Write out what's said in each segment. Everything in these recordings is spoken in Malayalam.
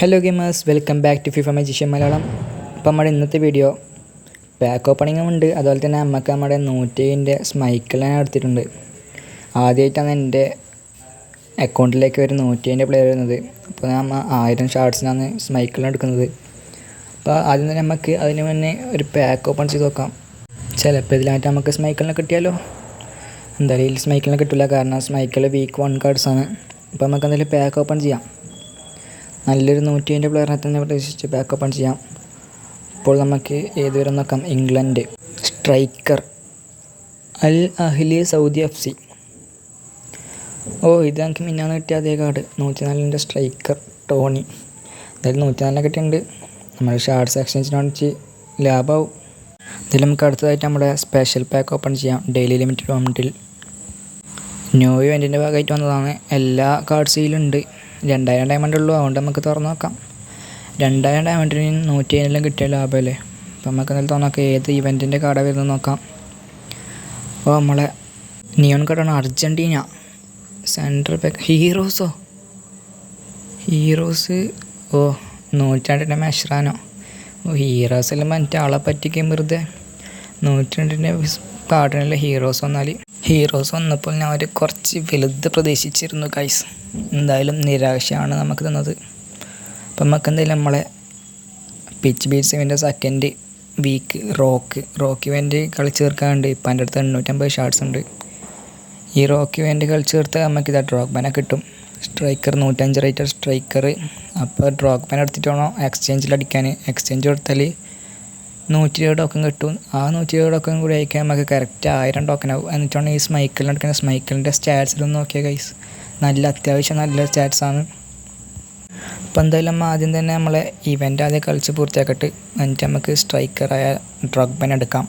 Hello gamers welcome back to FIFA magician Malayalam അപ്പോൾ നമ്മുടെ ഇന്നത്തെ വീഡിയോ പാക്ക് ഓപ്പണിങ്ങും ഉണ്ട്. അതുപോലെ തന്നെ നമുക്ക് നമ്മുടെ നൂറ്റേന്റെ സ്മൈക്കിൾ ഞാൻ എടുത്തിട്ടുണ്ട്. ആദ്യമായിട്ടാണ് എന്റെ അക്കൗണ്ടിലേക്ക് ഒരു നൂറ്റേന്റെ പ്ലെയർ വരുന്നത്. അപ്പോൾ നമ്മൾ ആയിരം ഷാർട്സിനാണ് സ്മൈക്കിളിന് എടുക്കുന്നത്. അപ്പോൾ ആദ്യം തന്നെ നമുക്ക് അതിന് മുന്നേ ഒരു പാക്ക് ഓപ്പൺ ചെയ്ത് നോക്കാം. ചിലപ്പോൾ ഇതിലായിട്ട് നമുക്ക് സ്മൈക്കിളിനെ കിട്ടിയാലോ? എന്തായാലും സ്മൈക്കിളിനെ കിട്ടില്ല കാരണം സ്മൈക്കിൾ വീക്ക് വൺ കാർഡ്സാണ് അപ്പോൾ നമുക്ക് എന്തായാലും പാക്ക് ഓപ്പൺ ചെയ്യാം. നല്ലൊരു നൂറ്റി അഞ്ച് പ്ലെയറിനെ തന്നെ പ്രതീക്ഷിച്ച് ബാക്കപ്പ് ഓൺ ചെയ്യാം. ഇപ്പോൾ നമുക്ക് ഏതുവരെ നോക്കാം? England. Striker Al Ahli Saudi F C. ഓ ഇത് നമുക്ക് മിന്നാന്ന് കിട്ടിയ അതേ കാർഡ്. നൂറ്റിനാലിന്റെ striker Tony. എന്തായാലും നൂറ്റിനാലിനെ കിട്ടിയിട്ടുണ്ട്. നമ്മൾ ഷാർട്സ് എക്സ്ചേഞ്ചിനോടിച്ച് ലാഭമാവും ഇതിൽ നമുക്ക് അടുത്തതായിട്ട് നമ്മുടെ സ്പെഷ്യൽ പാക്ക് ഓപ്പൺ ചെയ്യാം. ഡെയിലി ലിമിറ്റഡ് മൗണ്ടിൽ ന്യൂ ഇവന്റിന്റെ ഭാഗമായിട്ട് വന്നതാണ്. എല്ലാ കാർഡ്സിലുണ്ട് രണ്ടായിരം ഡയമണ്ട് ഉള്ളൂ. അതുകൊണ്ട് നമുക്ക് തുറന്ന് നോക്കാം. രണ്ടായിരം ഡയമണ്ടിന് നൂറ്റി അതിനെല്ലാം കിട്ടിയ ലാഭമല്ലേ? അപ്പം നമുക്ക് എന്തായാലും തുറന്നോക്കാം ഏത് ഇവന്റിന്റെ കാർഡ് വരുന്നത് നോക്കാം. അപ്പോൾ നമ്മളെ നിയോൺ കാർഡാണ് അർജന്റീന സെൻട്രൽ ബാക്ക് ഹീറോസോ ഹീറോസ് ഓ? നൂറ്റാണ്ടിന്റെ മെഷറാനോ ഓ ഹീറോസ് എല്ലാം മറ്റേ ആളെ പറ്റിക്കും വെറുതെ. നൂറ്റാണ്ടിന്റെ കാർഡിനുള്ള ഹീറോസ് വന്നാൽ ഹീറോസ് വന്നപ്പോൾ ഞാൻ ഒരു കുറച്ച് വലുത് പ്രതീക്ഷിച്ചിരുന്നു ഗൈസ് എന്തായാലും നിരാശയാണ് നമുക്ക് തന്നത്. അപ്പം നമുക്ക് എന്തായാലും നമ്മളെ pitch beat സെവന്റെ second week rock rock event കളിച്ച് തീർക്കാണ്ട് ഇപ്പം എന്റെ അടുത്ത് എണ്ണൂറ്റമ്പത് ഷാർട്സ് ഉണ്ട്. ഈ റോക്ക് ഇവന്റ് കളിച്ച് തീർത്താൽ നമുക്ക് ഇതാ ഡ്രോക്ക് ബാനെ കിട്ടും. സ്ട്രൈക്കർ നൂറ്റഞ്ച് റേറ്റർ സ്ട്രൈക്കർ അപ്പോൾ ഡ്രോക്ക് ബാൻ എടുത്തിട്ട് വേണം എക്സ്ചേഞ്ചിൽ അടിക്കാൻ? എക്സ്ചേഞ്ച് കൊടുത്താൽ നൂറ്റി ഇരുപത് ടോക്കൺ കിട്ടും. ആ നൂറ്റി ഇരുപത് ടോക്കൺ കൂടി അയക്കാൻ നമുക്ക് കറക്റ്റ് ആയിരം ടോക്കൺ ആവും. എന്നിട്ടാണ് ഈ സ്മൈക്കലിനെടുക്കുന്നത് എടുക്കുന്ന സ്റ്റാറ്റ്സിലൊന്നും നോക്കിയാൽ ഗൈസ് നല്ല അത്യാവശ്യം നല്ല സ്റ്റാറ്റ്സ് ആണ്. അപ്പോൾ എന്തായാലും നമ്മൾ ആദ്യം തന്നെ നമ്മളെ ഇവന്റ് ആദ്യം കളിച്ച് പൂർത്തിയാക്കിയിട്ട് എന്നിട്ട് നമുക്ക് സ്ട്രൈക്കറായ ഡ്രഗ് പെൻ എടുക്കാം.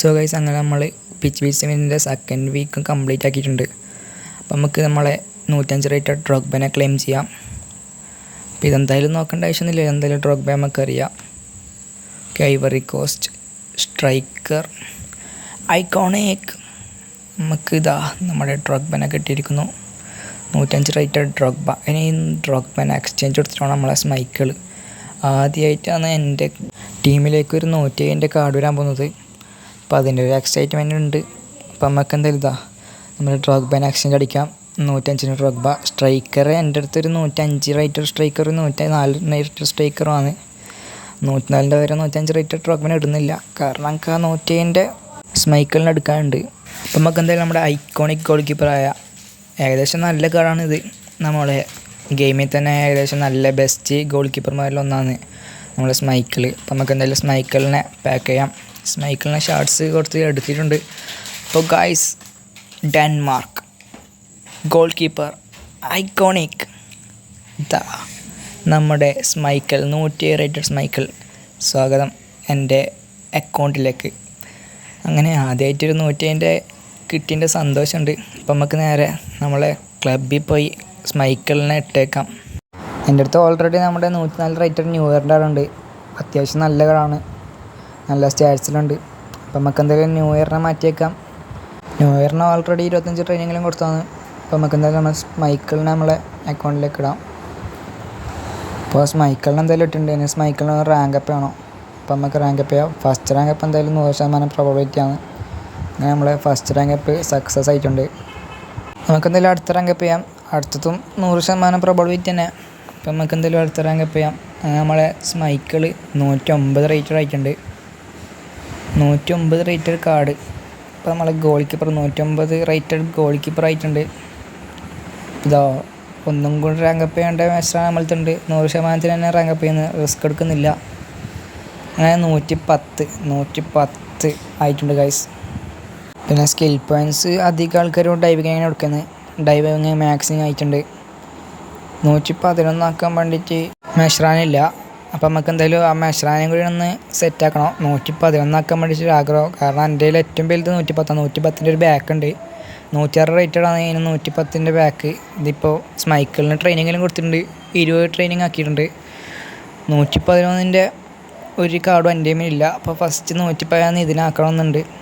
സോ ഗൈസ് അങ്ങനെ നമ്മൾ പിച്ച് ബിസിമിന്റെ സെക്കൻഡ് വീക്കും കംപ്ലീറ്റ് ആക്കിയിട്ടുണ്ട്. അപ്പോൾ നമുക്ക് നമ്മളെ നൂറ്റഞ്ച് റേറ്റ് ഡ്രഗ് പെനെ ക്ലെയിം ചെയ്യാം. അപ്പോൾ ഇതെന്തായാലും നോക്കേണ്ട ആവശ്യമൊന്നുമില്ല എന്തായാലും ഡ്രോഗ് നമുക്ക് നമുക്കറിയാം കൈവറി കോസ്റ്റ് സ്ട്രൈക്കർ ഐക്കോണിക് നമുക്ക് ഇതാ നമ്മുടെ ഡ്രഗ് പെനെ കിട്ടിയിരിക്കുന്നു. നൂറ്റഞ്ച് ഡ്രോഗ് ബാ. ഇനി ഡ്രോഗ് ബാൻ എക്സ്ചേഞ്ച് കൊടുത്തിട്ടാണ് നമ്മളെ സ്മൈക്കിൾ ആദ്യമായിട്ടാണ് എന്റെ ടീമിലേക്ക് ഒരു നൂറ്റി അതിന്റെ കാർഡ് വരാൻ പോകുന്നത്. അപ്പോൾ അതിന്റെ ഒരു എക്സൈറ്റ്മെന്റ് ഉണ്ട്. അപ്പോൾ നമുക്ക് എന്തായാലും ഇതാ നമ്മൾ ഡ്രോഗ് ബാൻ എക്സ്ചേഞ്ച് അടിക്കാം. നൂറ്റഞ്ചിന് ഡ്രോഗ് ബാ. സ്ട്രൈക്കർ എന്റെ അടുത്തൊരു നൂറ്റഞ്ച് റേറ്റഡ് സ്ട്രൈക്കർ നൂറ്റി നാല് റേറ്റഡ് സ്ട്രൈക്കറുമാണ് നൂറ്റിനാലിന്റെ വരെ നൂറ്റഞ്ച് റേറ്റഡ് ഡ്രോഗ് ബാൻ ഇടുന്നില്ല. കാരണം നമുക്ക് ആ നൂറ്റി ഏഴിന്റെ സ്മൈക്കിളിന് എടുക്കാനുണ്ട്. അപ്പം നമുക്ക് എന്തായാലും നമ്മുടെ ഐക്കോണിക് ഗോൾ കീപ്പറായ ഏകദേശം നല്ല കാർഡാണ് ഇത്. നമ്മളെ ഗെയിമിൽ തന്നെ ഏകദേശം നല്ല ബെസ്റ്റ് ഗോൾ കീപ്പർമാരിൽ ഒന്നാണ്. നമ്മളെ സ്മൈക്കിൾ. അപ്പം നമുക്ക് എന്തായാലും സ്മൈക്കിളിനെ പാക്ക് ചെയ്യാം. സ്മൈക്കിളിനെ ഷാർട്സ് കൊടുത്ത് എടുത്തിട്ടുണ്ട്. അപ്പോൾ guys Denmark goal keeper iconic ദാ നമ്മുടെ സ്മൈക്കിൾ നൂറ്റി റേറ്റഡ് സ്മൈക്കിൾ. സ്വാഗതം എന്റെ അക്കൗണ്ടിലേക്ക് അങ്ങനെ ആദ്യമായിട്ടൊരു നൂറ്റിന്റെ കിട്ടിയതിന്റെ സന്തോഷമുണ്ട്. അപ്പം നമുക്ക് നേരെ നമ്മളെ ക്ലബ്ബിൽ പോയി സ്മൈക്കിളിനെ ഇട്ടേക്കാം. എന്റെ അടുത്ത് ഓൾറെഡി നമ്മുടെ നൂറ്റിനാല് റൈറ്റർ ന്യൂ ഇയറിന്റെ ആളുണ്ട്. അത്യാവശ്യം നല്ല കളാണ് നല്ല സ്റ്റാറ്റ്സിലുണ്ട് അപ്പം നമുക്ക് എന്തായാലും ന്യൂ ഇയറിനെ മാറ്റിയേക്കാം. ന്യൂ ഇയറിന് ഓൾറെഡി ഇരുപത്തഞ്ച് ട്രെയിനിങ്ങിലും കൊടുത്താണ്. അപ്പം നമുക്ക് എന്തായാലും നമ്മൾ സ്മൈക്കിളിനെ നമ്മളെ അക്കൗണ്ടിലേക്ക് ഇടാം. അപ്പോൾ സ്മൈക്കിളിന് എന്തായാലും ഇട്ടിട്ടുണ്ട്. സ്മൈക്കിളിന് റാങ്ക് അപ്പ് വേണം അപ്പോൾ നമുക്ക് റാങ്ക് അപ്പ് ചെയ്യാം. ഫസ്റ്റ് റാങ്ക് അപ്പ് എന്തായാലും നൂറ് ശതമാനം പ്രോബിലിറ്റി ആണ്. അങ്ങനെ നമ്മളെ ഫസ്റ്റ് റാങ്ക് അപ്പ് സക്സസ് ആയിട്ടുണ്ട്. നമുക്ക് എന്തായാലും അടുത്ത റാങ്ക് അപ്പ് ചെയ്യാം. അടുത്തതും നൂറ് ശതമാനം പ്രോബിലിറ്റി തന്നെ. അപ്പോൾ നമുക്ക് എന്തെങ്കിലും അടുത്ത റാങ്ക് അപ്പ് ചെയ്യാം. നമ്മളെ സ്മൈക്കിൾ നൂറ്റൊമ്പത് റേറ്റഡ് ആയിട്ടുണ്ട്. നൂറ്റൊമ്പത് റേറ്റഡ് കാർഡ് ഇപ്പോൾ നമ്മളെ ഗോൾ കീപ്പർ നൂറ്റൊമ്പത് റേറ്റഡ് ഗോൾ കീപ്പർ ആയിട്ടുണ്ട്. ഇതാ ഒന്നും കൂടി റാങ്ക് അപ്പ് ചെയ്യേണ്ട മാച്ചാണ് നമ്മളത്തുണ്ട് നൂറ് ശതമാനത്തിന് തന്നെ റാങ്ക് അപ്പ് ചെയ്യുന്നത് റിസ്ക് എടുക്കുന്നില്ല. അങ്ങനെ നൂറ്റി പത്ത് നൂറ്റി പത്ത് ആയിട്ടുണ്ട് ഗൈസ് പിന്നെ സ്കിൽ പോയിന്റ്സ് അധികം ആൾക്കാരും ഡൈവിങ് അങ്ങനെ കൊടുക്കുന്നത് ഡൈവിങ് മാക്സിമം ആയിട്ടുണ്ട്. നൂറ്റി പതിനൊന്നാക്കാൻ വേണ്ടിയിട്ട് മെഷറാനില്ല അപ്പം നമുക്ക് എന്തായാലും ആ മെഷറാനും കൂടി ഒന്ന് സെറ്റ് ആക്കണം. നൂറ്റി പതിനൊന്നാക്കാൻ വേണ്ടിയിട്ട് ആഗ്രഹം. കാരണം എന്റെ കയ്യിൽ ഏറ്റവും വലുത് നൂറ്റി പത്താണ് നൂറ്റി പത്തിന്റെ ഒരു ബാക്ക് ഉണ്ട്. നൂറ്റാറ് റേറ്റഡ് ആണ് ഇതിന് നൂറ്റി പത്തിന്റെ ബാക്ക് ഇതിപ്പോൾ സ്മൈക്കിളിന് ട്രെയിനിങ്ങിലും കൊടുത്തിട്ടുണ്ട്. ഇരുപത് ട്രെയിനിങ് ആക്കിയിട്ടുണ്ട്. നൂറ്റി പതിനൊന്നിന്റെ ഒരു കാർഡും എന്റെ ഇല്ല. അപ്പോൾ ഫസ്റ്റ് നൂറ്റി പതിനൊന്ന് ഇതിനാക്കണമെന്നുണ്ട്.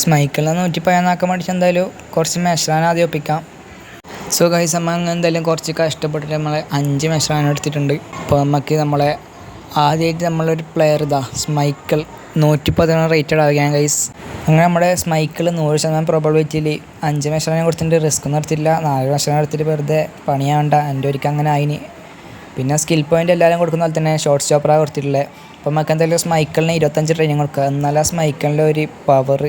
സ്മൈക്കിളിനെ നൂറ്റി പതിനൊന്നാക്കാൻ അടിച്ച് എന്തായാലും കുറച്ച് മെഷറാൻ ആദ്യം ഒപ്പിക്കാം. സോ ഗൈസ് നമ്മൾ അങ്ങ് എന്തായാലും കുറച്ച് കഷ്ടപ്പെട്ടിട്ട് നമ്മളെ അഞ്ച് മെഷറാണ് എടുത്തിട്ടുണ്ട്. അപ്പോൾ നമുക്ക് നമ്മളെ ആദ്യമായിട്ട് നമ്മളൊരു പ്ലെയർ ഇതാ സ്മൈക്കിൾ നൂറ്റി പതിനൊന്ന് റേറ്റഡ് ആവുകയാണ് ഗൈസ് അങ്ങനെ നമ്മുടെ സ്മൈക്കിൾ നൂറ് ശതമാനം പ്രോബിലിറ്റിയിൽ അഞ്ച് മെഷറാനെ കൊടുത്തിട്ട് റിസ്ക് എടുത്തില്ല നാല് മെഷറാൻ എടുത്തിട്ട് വെറുതെ പണിയാവണ്ട. എന്റെ ഒരിക്കൽ അങ്ങനെ ആയിന്. പിന്നെ സ്കിൽ പോയിന്റ് എല്ലാവരും കൊടുക്കുന്ന പോലെ തന്നെ ഷോർട്ട് സ്റ്റോപ്പറാണ് കൊടുത്തിട്ടുള്ളത് അപ്പോൾ നമുക്ക് എന്തായാലും സ്മൈക്കിളിന് ഇരുപത്തഞ്ച് ട്രെയിനിങ് കൊടുക്കുക എന്നാലും ആ സ്മൈക്കിളിന്റെ ഒരു പവർ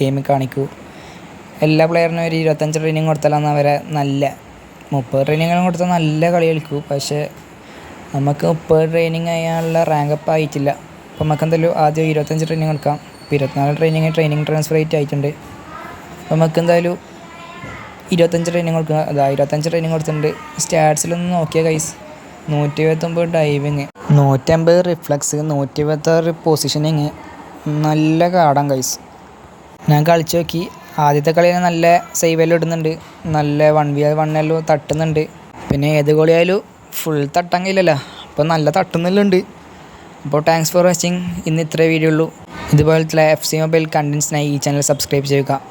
ഗെയിമിൽ കാണിക്കൂ. എല്ലാ പ്ലെയറിനും ഒരു ഇരുപത്തഞ്ച് ട്രെയിനിങ് കൊടുത്താലാണ് അവരെ നല്ല മുപ്പത് ട്രെയിനിങ്ങും കൊടുത്താൽ നല്ല കളി കളിക്കൂ. പക്ഷേ നമുക്ക് മുപ്പത് ട്രെയിനിങ് ചെയ്യാനുള്ള റാങ്ക് അപ്പ് ആയിട്ടില്ല. അപ്പോൾ നമുക്ക് എന്തായാലും ആദ്യം ഇരുപത്തഞ്ച് ട്രെയിനിങ് കൊടുക്കാം ഇപ്പോൾ ഇരുപത്തിനാല് ട്രെയിനിങ് ട്രെയിനിങ് ട്രാൻസ്ഫർ റേറ്റ് ആയിട്ടുണ്ട്. അപ്പോൾ നമുക്ക് എന്തായാലും ഇരുപത്തഞ്ച് ട്രെയിനിങ് കൊടുക്കുക അതാ ഇരുപത്തഞ്ച് ട്രെയിനിങ് കൊടുത്തിട്ടുണ്ട്. സ്റ്റാറ്റ്സിലൊന്ന് നോക്കിയ കൈസ് നൂറ്റി ഇരുപത്തൊമ്പത് ഡൈവിങ് നൂറ്റമ്പത് റിഫ്ലക്സ് നൂറ്റി ഇരുപത്താറ് പൊസിഷനിങ് നല്ല കാടാൻ കൈസ് ഞാൻ കളിച്ചു നോക്കി. ആദ്യത്തെ കളി നല്ല സേവെല്ലാം ഇടുന്നുണ്ട്. നല്ല വൺ വി വൺ എല്ലാം തട്ടുന്നുണ്ട്. പിന്നെ ഏത് കളിയായാലും ഫുൾ തട്ടാൻ കഴിയില്ലല്ലോ അപ്പോൾ നല്ല തട്ടുന്നില്ലുണ്ട്. അപ്പോൾ താങ്ക്സ് ഫോർ വാച്ചിങ് ഇന്ന് ഇത്രേ വീഡിയോ ഉള്ളൂ. ഇതുപോലത്തെ എഫ് സി മൊബൈൽ കണ്ടൻസിനായി ഈ ചാനൽ സബ്സ്ക്രൈബ് ചെയ്യുക.